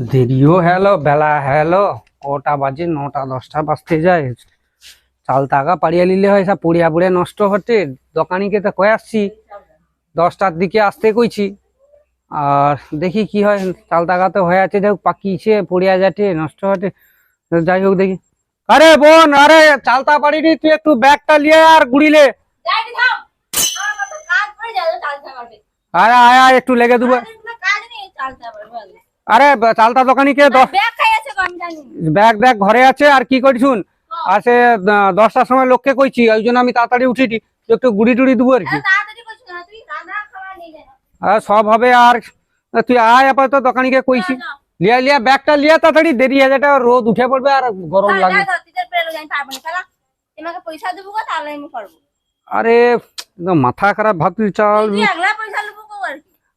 দেরিও hello বেলা hello কটা বাজে নটা দশটা বাজতে যায়। চাল টাকা পাড়িয়ে নিলে হয় সব পড়িয়া পড়িয়া নষ্ট হচ্ছে দোকানিকে তো কয়ে আসছি দশটার দিকে আসতে কইছি। আর দেখি কি হয় চাল টাকা তো হয়ে আছে যাই হোক পাকিয়েছে পড়িয়া যাচ্ছে নষ্ট হচ্ছে যাই হোক দেখি। আরে বোন আরে চালতা পাড়িনি তুই একটু ব্যাগটা নিয়ে আর গুড়িলে। আরে আয় আয় একটু লেগে দেবো আরে চালতা দোকানিকে ব্যাগ ব্যাগ ঘরে আছে আর কি করিছুন আর সে দশটার সময় লোককে কইছি ওই জন্য আমি তাড়াতাড়ি উঠিটি একটু গুড়ি টুড়ি দেবো আর কি। সব হবে আর তুই আয় আপাতত দোকানিকে কইছি। লিয়া লিয়া ব্যাগটা লিয়া তাড়াতাড়ি দেরি হয়ে যাবে রোদ উঠে পড়বে আর গরম না, লাগবে আরে মাথা খারাপ ভাবছি চাল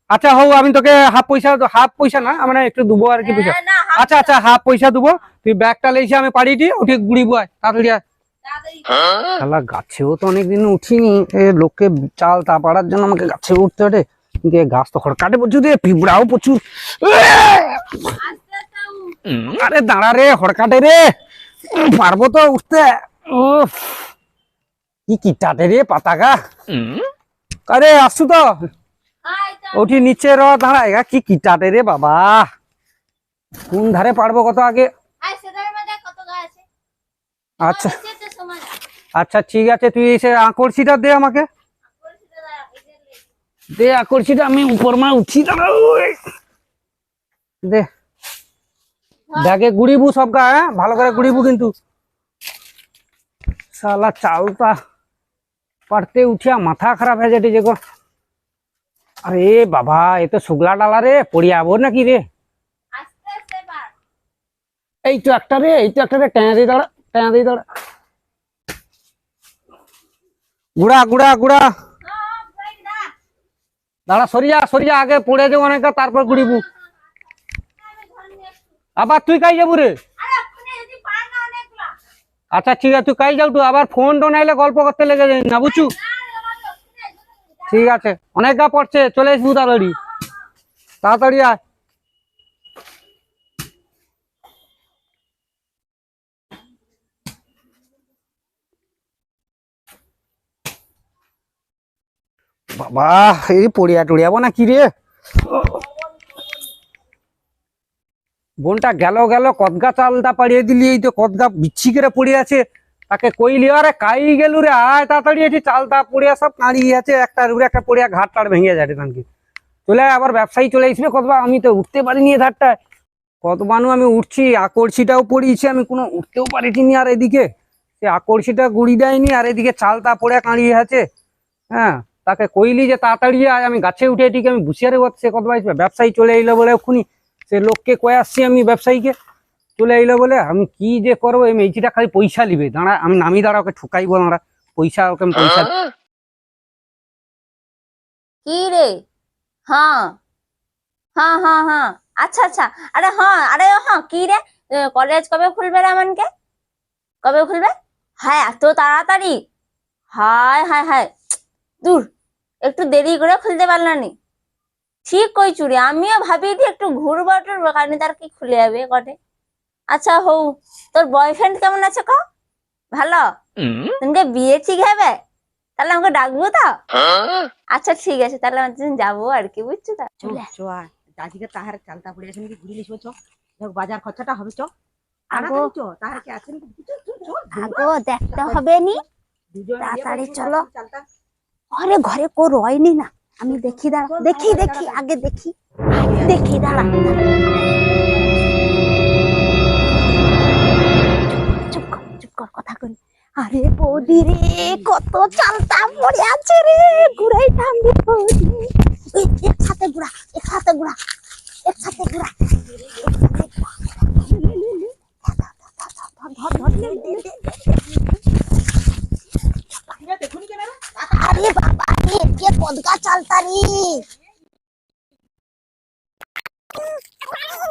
আচ্ছা হও আমি তোকে হাফ পয়সা হাফ পয়সা না মানে একটু দেবো আর কি পয়সা। হ্যাঁ, হাত আচ্ছা আচ্ছা হাফ পয়সা দেবো। তুই ব্যাগটা লেইছে আমি পাড়িয়ে দিই উঠে গুড়িবো আয় তাড়াতাড়ি আয়। শালা গাছেও তো অনেকদিন উঠিনি। এ লোককে চাল তা পাড়ার জন্য আমাকে গাছে উঠতে ওঠে কিন্তু গাছ তো খড় কাটে প্রচুর রে পিঁপড়াও প্রচুর। আরে দাঁড়া রে হড় কাটে রে। পারব তো উঠতে। উফ কি কিটাটে রে পাতাকা আরে আসছু তো। উঠি নিচে র দাঁড়া এগা কি কিটাটে রে বাবা। কোন ধারে পারব কত আগে? আচ্ছা। আচ্ছা ঠিক আছে তুই এসে আকর্ষিটা দে আমাকে। দে আকর্ষিটা আমি উপর মা উঠি। দে। ব্যাগে গুড়িবু সব গা হ্যাঁ? ভালো করে গুড়িবু কিন্তু। শালা চালটা পারতে উঠিয়া মাথা খারাপ হয়ে যাচ্ছে যে আরে বাবা এ তো শুকলা ডালা রে পড়িয়াবো নাকি রে? এই তো একটা রে এই তো একটা রে ট্যাঁ দিয়ে দাঁড়া ট্যাঁ দিয়ে দাঁড়া। গুড়া গুড়া গুড়া। দাঁড়া সরিয়া সরিয়া আগে পড়ে যাব অনেক তারপর গুড়িবু আমি ঘর নিয়ে আসছি। আবার তুই কাই যাব রে। আচ্ছা ঠিক আছে তুই কাই যাও তুই আবার ফোন টো নাইলে গল্প করতে লেগে যাই না বুঝছু না, আমার তো আপনি একজন- ঠিক আছে। অনেক গা পড়ছে, চলে আসবু তাড়াতাড়ি তাড়াতাড়ি আয়। বাবা, এই পড়িয়া টড়িয়াবো না কি রে? বোনটা গেল গেল, কদগা চালটা পাড়িয়ে দিলি, এই তো কদগা বিচ্ছি করে পড়ে আছে। তাকে কইলি, আরে কাই গেলু রে? আয় তাড়াতাড়ি এটি চালটা পড়িয়া সব কাঁড়িয়ে আছে, একটা রুড়ে, একটা পড়িয়া ঘাট টাট ভেঙে যাবে তানকি চলে আবার ব্যবসায়ী চলে আসবে কতবা আমি তো উঠতে পারিনি এ ধারটায় কত মানু আমি উঠছি, আকর্ষিটাও পড়িয়েছি, আমি কোনো উঠতেও পারিনি আর এদিকে। সে আকর্ষিটা গুড়ি দেয়নি, আর এদিকে চালটা পড়ে কাঁড়িয়ে আছে। হ্যাঁ তাকে কইলি যে তাড়াতাড়ি আয়, আমি গাছে উঠে এটিকে আমি বুসিয়ারে সে কত আসবে ব্যবসায়ী চলে এলো বলে এক্ষুনি। সে লোককে কয়ে আসছি আমি ব্যবসায়ীকে। চলে এলো বলে আমি কি যে করব? এই মেয়েছিটা খালি পয়সা নিবে। দাঁড়া আমি নামি দাঁড়া ওকে ঠুকাইবো দাঁড়া পয়সা ওকে পয়সা কি রে? হ্যাঁ। হ্যাঁ হ্যাঁ হ্যাঁ। আচ্ছা আচ্ছা। আরে হ্যাঁ আরে হ্যাঁ কি রে? কলেজ কবে খুলবে রে আমানকে? কবে খুলবে? হ্যাঁ এত তাড়াতাড়ি। হায় হায় হায়। দূর একটু দেরি করে খুলতে পারলাম নি ঠিক কই চুরি আমিও ভাবি একটু ঘুরবো টুরবো কারণ তার কি খুলে যাবে কটে? আচ্ছা হৌ তোর বয়ফ্রেন্ড কেমন আছে ক? ভালো? তোমাকে বিয়ে ঠিক হবে? তাহলে আমাকে ডাকবো তো? আচ্ছা ঠিক আছে তাহলে আমি একদিন যাব আর কি বুঝছ তো। চ তাহার চালতা পড়ে আছে নাকি ঘুরে দেখ বাজার খরচাটা হবে চ। আগো। দেখতে হবে নি? তাড়াতাড়ি চলো। আরে ঘরে কো রয়নি না আমি দেখি দাঁড়া দেখি দেখি আগে দেখি। দেখি দাঁড়া। কর কথা করি আরে বৌদি রে কত চালতা পড়ে আছে রে ঘুরাই থামবি বৌদি। এই, একসাথে ঘুরা ঘুরা একসাথে ঘুরা। ধর ধর ধর ধর, ধর, ধর, ঠিক আছে এখনই কেন রে? আরে বাবা কে কদকা চালতা রে।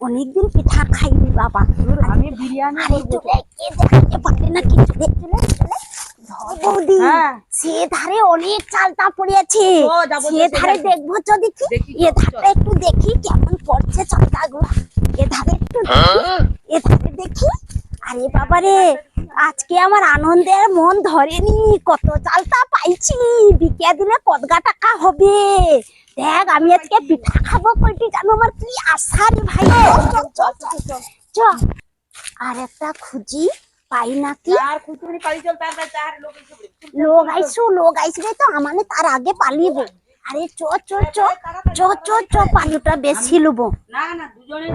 অনেকদিন পিঠা খাইনি বাবা। আমি বিরিয়ানি করব কে দেখতে পারে না কি? দেখতে বৌদি হ্যাঁ। সে ধারে অনেক চালটা পড়েছে সে ধারে দেখব তো দেখি। এ ধারে একটু দেখি কেমন পড়ছে চালটা গুলা এ ধারে একটু দেখি এ ধারে দেখি। আরে বাবা রে আজকে আমার আনন্দের মন ধরেনি কত চালটা পাইছি বিকে দিলে কদগা টাকা হবে। দেখ আমি আজকে পিঠা খাব কইটি জানো আমার কি আশা রে ভাই। চল। আর একটা খুঁজি পাই নাকি? আর খুঁজুনি পালি চল তার তার লোক চুপ, লোক চুপ, আইসু লোক আইসবে তো আমানে তার আগে পালিব। আরে চ চ চ চ চ চ পালুটা বেশি লুবো। না না। দুজনে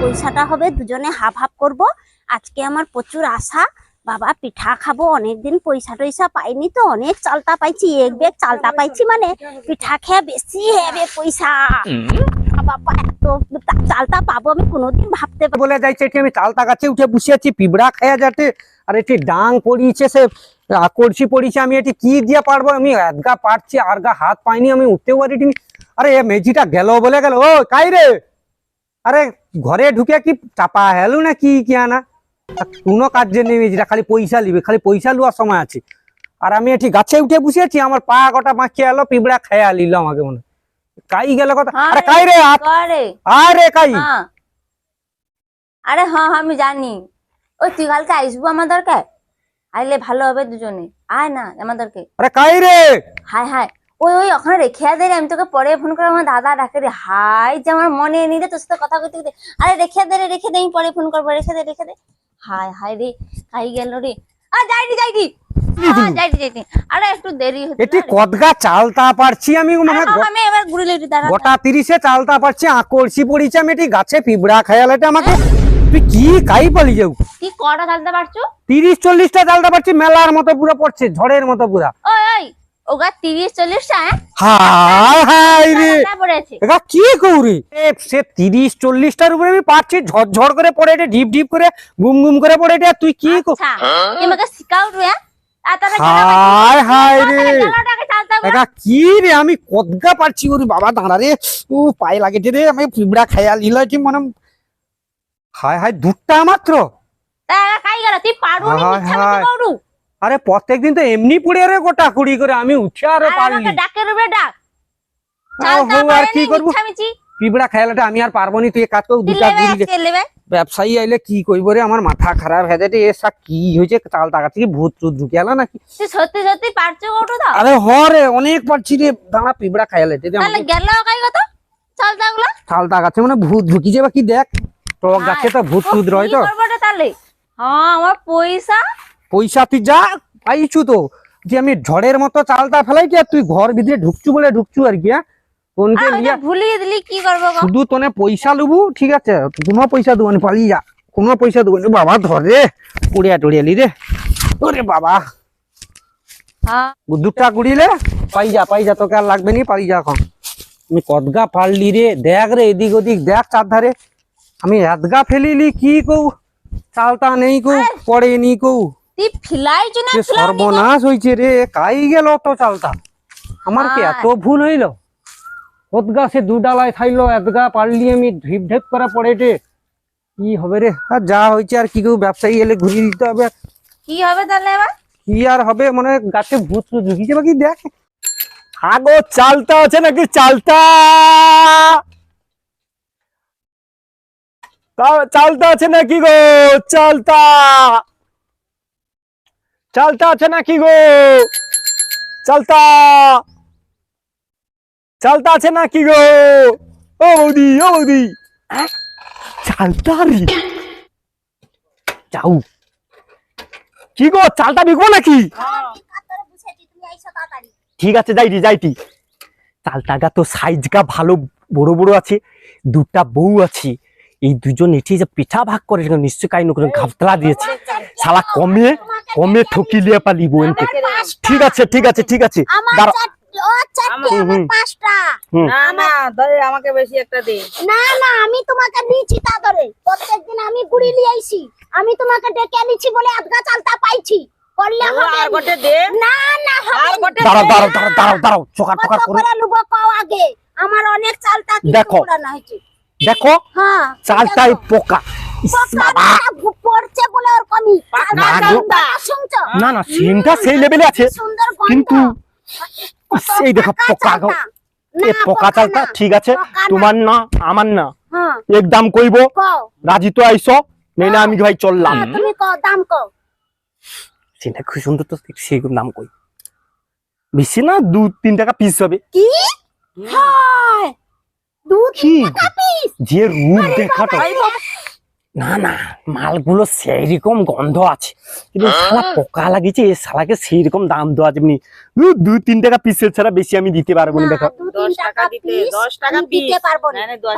পয়সাটা হবে দুজনে হাফ হাফ করব। আজকে আমার প্রচুর আশা। বাবা পিঠা খাব অনেকদিন পয়সা টয়সা পাইনি তো অনেক চালটা পাইছি এক বেগ চালটা পাইছি মানে পিঠা খেয়ে বেশি হবে পয়সা। বাবা এত পাবো আমি কোনোদিন ভাবতে বলে যাইছে আমি চালতা গাছে উঠে বসে আছি পিঁপড়া যাতে আর ডাং পড়িয়েছে সে পড়িয়েছে আমি এটি কি দিয়ে পারব? আমি একগা পারছি আর গা হাত পাইনি আমি উঠতেও পারিনি। আরে এ মেঝিটা গেল বলে গেল ও কাই রে? আরে ঘরে ঢুকে কি চাপা হেলু না কি কি আনা কোনো কাজে নেই মেঝিটা খালি পয়সা লিবে খালি পয়সা লুয়ার সময় আছে। আর আমি এটি গাছে উঠে বসে আছি আমার পা গোটা মাখিয়ে এলো পিঁপড়া খাইয়া লিল আমাকে মনে কাই গেল কথা? আরে কাই রে আরে কাই? হ্যাঁ। আরে হ্যাঁ হ্যাঁ, আমি জানি। ওই তুই কালকে আসব আমাদেরকে আইলে ভালো হবে দুজনে। আয় না আমাদেরকে আরে কাই রে? হাই হাই ওই ওই ওখানে রেখে দে আমি তোকে পরে ফোন করে আমার দাদা ডাকে রে হাই যে আমার মনে নেই রে তোর সাথে কথা কইতে কইতে আরে রেখে দে রে রেখে দে আমি পরে ফোন করব রেখে দে রেখে দে। হাই হাই রে খাই গেল রে। আ যাইনি যাইনি। হ্যাঁ, আরে একটু দেরি হচ্ছে এটি কদগা চালতা পারছি আমি মনে হয় আরে, আমি এবার ঘুরে দাঁড়া গোটা তিরিশে চালতা পারছি আকর্ষি পড়িছে আমি এটি গাছে আমাকে। তুই কি কাই পালি যাও কি কটা চালতে পারছ? তিরিশ চল্লিশটা চালতা পারছি মেলার মতো পুরো পড়ছে ঝড়ের মতো পুরা। ওই ওই ওগা তিরিশ চল্লিশটা হ্যাঁ? হাই হাই রে। এটা কি কৌরি সে তিরিশ চল্লিশটার উপরে আমি পাচ্ছি ঝরঝর করে পড়ে এটা ঢিপ ঢিপ করে গুম গুম করে পড়ে এটা তুই কি আচ্ছা শিখাও রে আর তাহলে হাই হাই রে। এটা কি রে আমি কদগা পারছি ওরে বাবা দাঁড়া রে। ও পায়ে লাগেছে রে আমি পিঁপড়া খাইয়া লিলাছি মানে হাই হাই দুধটা মাত্র? খাই গেল তুই হায় মিথ্যা হায়। আরে প্রত্যেকদিন তো এমনি পড়ে রে গোটা কুড়ি করে আমি উঠে আরও আর পারলি। ডাক কি করব? পিঁপড়া খাইলাটা আমি আর পারব নি তুই কাজ কর দুটা ব্যবসায়ী আইলে কি কইব রে আমার মাথা খারাপ হয়ে যাচ্ছে এসা কি হয়েছে? চাল টাকা থেকে ভূত টুত ঢুকে গেল নাকি সত্যি সত্যি পারছ কটু দাও আরে হ রে অনেক পারছি রে দাঁড়া পিঁপড়া খাইলে তাহলে গেল কাই কথা চালতা গুলো? চাল টাকাছে মানে ভূত ঢুকিছে বা কি দেখ টক গাছে তো ভূত টুত রয় তো। করব তাহলে? হ্যাঁ আমার পয়সা। পয়সা তুই যা পাইছু তো। যে আমি ঝড়ের মতো চালটা ফেলাইছি আর তুই ঘর ভিতরে ঢুকছু বলে ঢুকছু আর কি হ্যাঁ? কোনকে লিয়া ভুলিয়ে দিলি কি করব শুধু তোনে পয়সা লুবু ঠিক আছে? কোনো পয়সা দেবো না পালিয়ে যা। কোনো পয়সা দেবো না। বাবা ধরে কুড়িয়া টুড়িয়ালি রে। ওরে বাবা। হ্যাঁ। দুটা কুড়িলে পাই যা পাই যা তোকে আর লাগবে নি পারি যা এখন। আমি কদগা পারলি রে। দেখ রে এদিক ওদিক দেখ চারধারে। আমি এদগা ফেলিলি কি কৌ? চালটা নেই কৌ পড়ে নি কৌ। তুই ফিলাইছো না যে ফিলাইনি গো? সর্বনাশ হয়েছে রে কাই গেল তো চালটা আমার কি এত ভুল হইল কদগা সে দু ডালায় খাইলো এদগা পারলি আমি ঢিপ ঢিপ করে পড়ে রে কি হবে রে আর যা হয়েছে আর কি কেউ ব্যবসায়ী এলে ঘুরিয়ে দিতে হবে কি হবে তাহলে এবার কি আর হবে মানে গাছে ভূত টুত ঢুকিছে বাকি দেখ আগো চালতা আছে নাকি চালতা তা- চালতা আছে নাকি গো চালতা চালতা আছে নাকি গো? চালতা। চালতা আছে নাকি গো? ও বৌদি ও বৌদি। চালতা যাও। কি গো চালটা বিকবো নাকি? ঠিক আছে, যাইটি যাইটি। চালটাগা তো সাইজগা ভালো, বড় বড় আছে। দুটা বউ আছে। এই দুজন এটি যে পিঠা ভাগ করে নিশ্চয় কাই নকরে ঘাপতলা দিয়েছে। শালা কমে। কমে ঠকি লিয়ে পালি বোনকে ঠিক আছে ঠিক আছে ঠিক আছে। না না দে আমাকে বেশি একটা দে। না না আমি তোমাকে নিয়েছি তা ধরে। প্রত্যেকদিন আমি গুড়ি নিয়ে আইছি। আমি তোমাকে ডেকে নিছি বলে আধগা চালতা পাইছি। করলে আর নি। গোটে দে। না না হবে গোটে দাঁড়াও দে। দাঁড়াও দাঁড়াও দাঁড়াও দাঁড়াও। চোকার কত চোকার করে। করে লুবো কও আগে? আমার অনেক চালতা দেখো। দেখো। হ্যাঁ। চালটাই পোকা। না, না না সেনটা সেই লেভেলে আছে। কিন্তু এই দেখো পোকা এ পোকা চালটা ঠিক আছে তোমার না আমার না। হ্যাঁ। একদম কইব? রাজি তো আইসো নেই না আমি ভাই চললাম। হ্যাঁ, তুমি কও দাম কও। সেটা খুব সুন্দর তো সেই দাম কই। বেশি না দু তিন টাকা পিস হবে। কি? হয়! দু কি? টাকা পিস যে রূপ দেখাটা। না না মালগুলো সেই রকম গন্ধ আছে। কিন্তু শালা পোকা লাগিয়েছে এ শালাকে সেই রকম দাম দেওয়া যাবে নি। দু দু তিন টাকা পিসের ছাড়া বেশি আমি দিতে পারব না দেখো।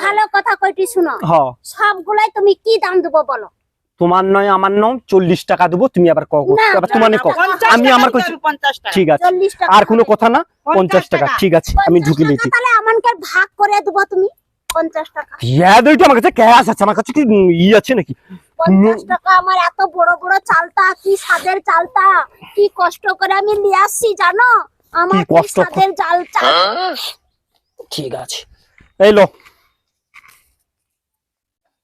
ভালো কথা কইটি শুনো। সবগুলাই তুমি কি দাম দেবো বলো? তোমার নয় আমার নয় চল্লিশ টাকা দেবো তুমি আবার আবার তোমার আমি আমার ঠিক আছে। আর কোনো কথা না? পঞ্চাশ টাকা। ঠিক আছে আমি 50 ঢুকে নিয়েছি তাহলে আমাকে ভাগ করে দেবো তুমি? পঞ্চাশ টাকা। দুইটা আমার কাছে ক্যাশ আছে আমার কাছে কি ই আছে নাকি? পঞ্চাশ টাকা আমার এত বড় বড় চালতা কি স্বাদের চালতা কি কষ্ট করে আমি নিয়ে আসছি জানো? আমার কি? স্বাদের চাল চাল ঠিক আছে। এই লো।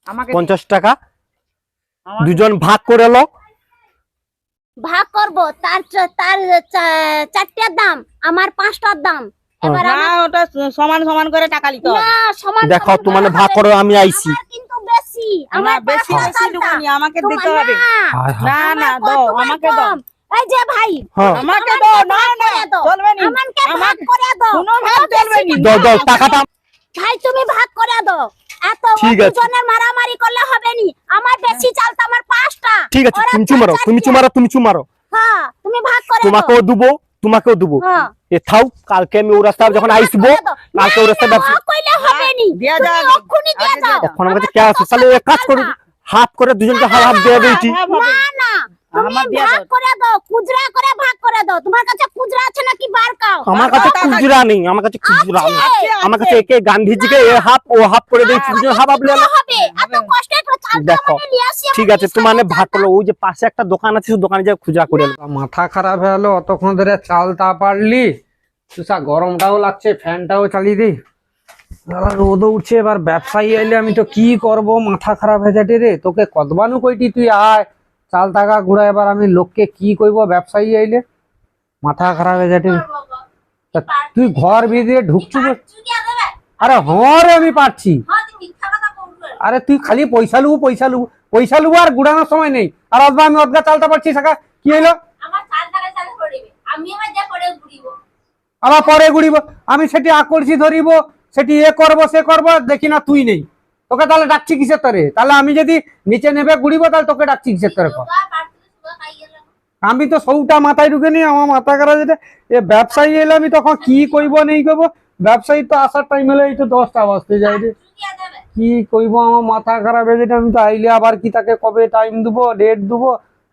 আমাকে পঞ্চাশ টাকা। দুজন ভাগ করে লো। ভাগ করব তার তার চারটের দাম আমার পাঁচটার দাম। না ওটা সমান সমান করে টাকা নিতে হবে। দেখো তোমার ভাগ করো আমি আইছি। আমার বেশি আমার আমার বেশি পাঁচটা বেশি চালতা। দেবনি আমাকে দিতে হবে। না, হায় হায়। না না দাও আমাকে দাও। এই যে ভাই হ্যাঁ। আমাকে আমাকে দাও না না চলবে নি। আমাকে ভাগ করে দাও। কোনো ভাগ চলবে বেশি দাও দাও টাকাটা ভাই তুমি ভাগ করে দাও। এত দুজনের মারামারি করলে হবে নি। আমার বেশি চালতা আমার পাঁচটা। ঠিক আছে তুমি চুমারো তুমি। চুমারো তুমি চুমারো। হ্যাঁ তুমি ভাগ করে তোমাকেও দেবো তোমাকেও দেবো। হ্যাঁ। এ থাও কালকে আমি ও রাস্তা যখন আইসবো কালকে ও দিয়ে এখন আমার কাছে কে আছে তাহলে এক কাজ করুন হাফ করে দুজনকে হাফ হাফ দিয়ে দিয়েছি না না আমার দিয়ে দাও। করে দাও খুচরা করে করে দাও। তোমার কাছে খুচরা আছে নাকি বার কাও? আমার কাছে খুচরা নেই আমার কাছে খুচরা নেই। আছে, আমার কাছে একে গান্ধীজিকে এ হাফ ও হাফ করে দিয়েছি। দুজন হাফ হাফ নিয়ে হবে? এত কষ্ট করে দেখো, মানে নিয়ে আসি ঠিক আছে তোমার ভাগ করল ওই যে পাশে একটা দোকান আছে সেই দোকানে যা খুচরা করে নেব। মাথা খারাপ হয়ে গেলো অতক্ষণ ধরে চাল তা পারলি। তুষা গরমটাও লাগছে ফ্যানটাও চালিয়ে দিই শালা রোদও উঠছে এবার ব্যবসায়ী এলে আমি তো কি করব? মাথা খারাপ হয়ে যাচ্ছে রে। তোকে কদবানু কইটি তুই আয়। চাল টাকা ঘুরা এবার আমি লোককে কি কইব? ব্যবসায়ী আইলে মাথা খারাপ হয়ে যাচ্ছে। তুই ঘর ভিতরে ঢুকছু আরে হ্যাঁ রে আমি পারছি। আরে তুই খালি পয়সা লুবু পয়সা লুবু পয়সা লুবু আর গুড়ানোর সময় নেই। আর অথবা আমি অদগা চালতে পারছি সাকা কি ঘুরিব। আবার পরে গুড়িব আমি সেটি আকর্ষি ধরিব সেটি এ করব সে করব দেখি না তুই নেই। তোকে তাহলে ডাকছি কিসের তরে? তাহলে আমি যদি নিচে নেবে গুড়িব তাহলে তোকে ডাকছি কিসের তরে আমি তো সৌটা মাথায় ঢুকে নি আমার মাথা খারাপ যেটা এ ব্যবসায়ী এলে আমি তখন কি কইব নেই কইব ব্যবসায়ী তো আসার টাইম হলে এই তো দশটা বাজতে যাই রে। কি কইব আমার মাথা খারাপ হয়ে যেটা আমি তো আইলে আবার কি তাকে কবে টাইম দেবো ডেট দেবো?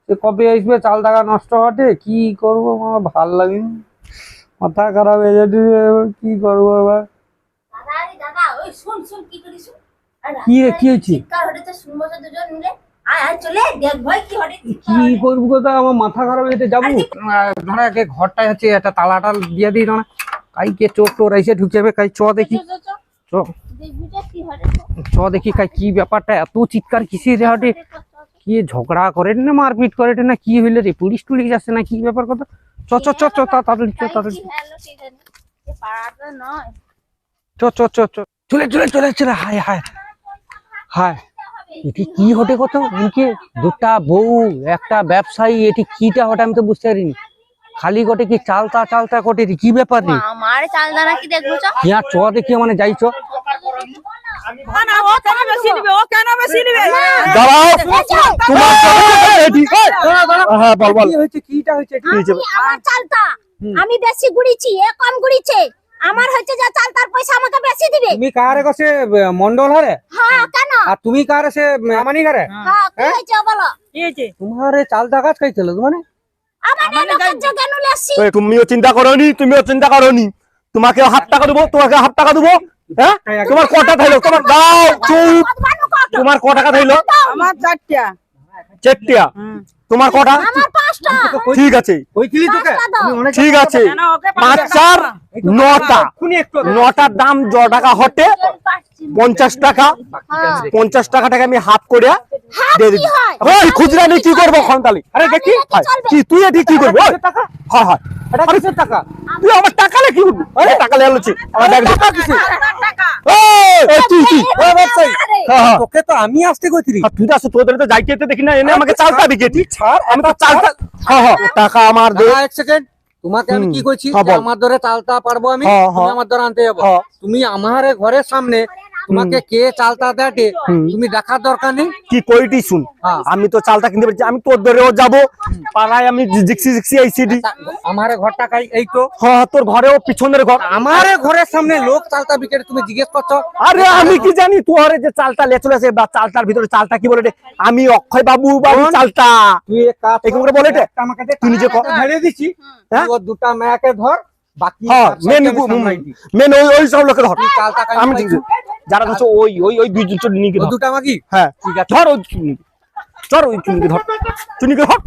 সে কবে আসবে চাল টাকা নষ্ট হটে কি করব? আমার ভালো লাগে। মাথা খারাপ হয়ে এবার কি করব এবার? কি কি হয়েছে? কি করব কথা আমার মাথা খারাপ হয়ে যাচ্ছে যাব। ধরা একে ঘরটা হচ্ছে একটা তালাটা দিয়ে দিই না টোর এসে ঢুকে যাবে কাই চ দেখি। চ চ দেখি কাই কি ব্যাপারটা এত চিৎকার কিসের রে হটে? কি ঝগড়া করে না মারপিট করে না কি হইলে রে? পুলিশ টুলিশ আসছে না কি ব্যাপার কথা? চ চ চ চ তাড়াতাড়ি চ তাড়াতাড়ি। চ চলে চলে চলে চলে হায় হায়। হায়। এটি কি হটে কত? এদিকে দুটা বউ একটা ব্যবসায়ী এটি কিটা হটে আমি তো বুঝতে পারিনি। খালি গটে কি চালতা চালতা কটে কি ব্যাপার রে? আমার চাল দানা কি ইয়া চ দেখি মানে যাইছ না, না, হ্যাঁ কিটা চালতা। আমি বেশি গুড়িছি এ কম গুড়িছে আমার হচ্ছে যে চালতার পয়সা আমাকে বেশি দিবে। তুমি কারে কসে মন্ডল হারে হ্যাঁ কেন? আর তুমি কারে সে মানি কারে? হ্যাঁ। কি হ্যাঁ? হয়েছে বলো? কি হয়েছে? তোমার চালতা গাছ খাইছিল মানে তুমিও চিন্তা করনি তুমিও চিন্তা করনি। তোমাকে হাফ টাকা দেবো তোমাকে হাফ টাকা দেবো হ্যাঁ? তোমার কটা থাইলো তোমার দাও চুপ। তোমার ক টাকা থাইলো আমার চারটা। চারটিয়া তোমার কটা ঠিক আছে ঠিক আছে পাঁচ চার নটা নটার দাম জ টাকা হটে পঞ্চাশ টাকা হ্যাঁ। পঞ্চাশ টাকা টাকা আমি হাফ করে দিয়ে দিচ্ছি ওই খুচরা নিয়ে কি করব খনতালি আরে দেখি কি তুই এটি কি করব হয় হয় টাকা তুই আমার টাকা কি করবি আরে টাকা লে আলোছি আমার টাকা তুই তুই হ্যাঁ হ্যাঁ। তোকে তো আমি আসতে কইছিলি। আর তুই তো তোদের তো যাইতে দেখি না এনে আমাকে চালটা দিকে তুই ছাড় আমি তো চালটা হ্যাঁ হ্যাঁ টাকা আমার দে। এক সেকেন্ড তোমাকে আমি কি কইছি? হ্যাঁ, আমার ধরে চালতা পারব আমি হ্যাঁ, তুমি হ্যাঁ। আমার ধরে আনতে যাব। হ্যাঁ। তুমি আমার ঘরের সামনে তোমাকে কে চালতা দেটে তুমি দেখার দরকার নেই কি কইটি শুন হ্যাঁ। আমি তো চালটা কিনতে পারছি আমি তোর ধরেও যাব পাড়ায় আমি জিক্সি জিক্সি আইসি দি আমার ঘরটা এই তো হ্যাঁ হ্যাঁ, তোর ঘরেও পিছনের ঘর আমার ঘরের সামনে লোক চালতা বিকেটে তুমি জিজ্ঞেস করছ আরে আমি কি জানি তোর যে চালটা লে চলেছে বা চালটার ভিতরে চালটা কি বলে? আমি অক্ষয় বাবু বাবু। চালটা তুই এক কাজ করে বলে? আমাকে তুই নিজে কর। দিছি হ্যাঁ? দুটা মেয়াকে ধর হ্যাঁ, যারা ধরছো ওই ওই ওই দুই চুন নিকে দুটা মাগি? হ্যাঁ ঠিক আছে। ধর ওই চুনিকে ধর ওই চুনিকে ধর। চুনিকে ধর।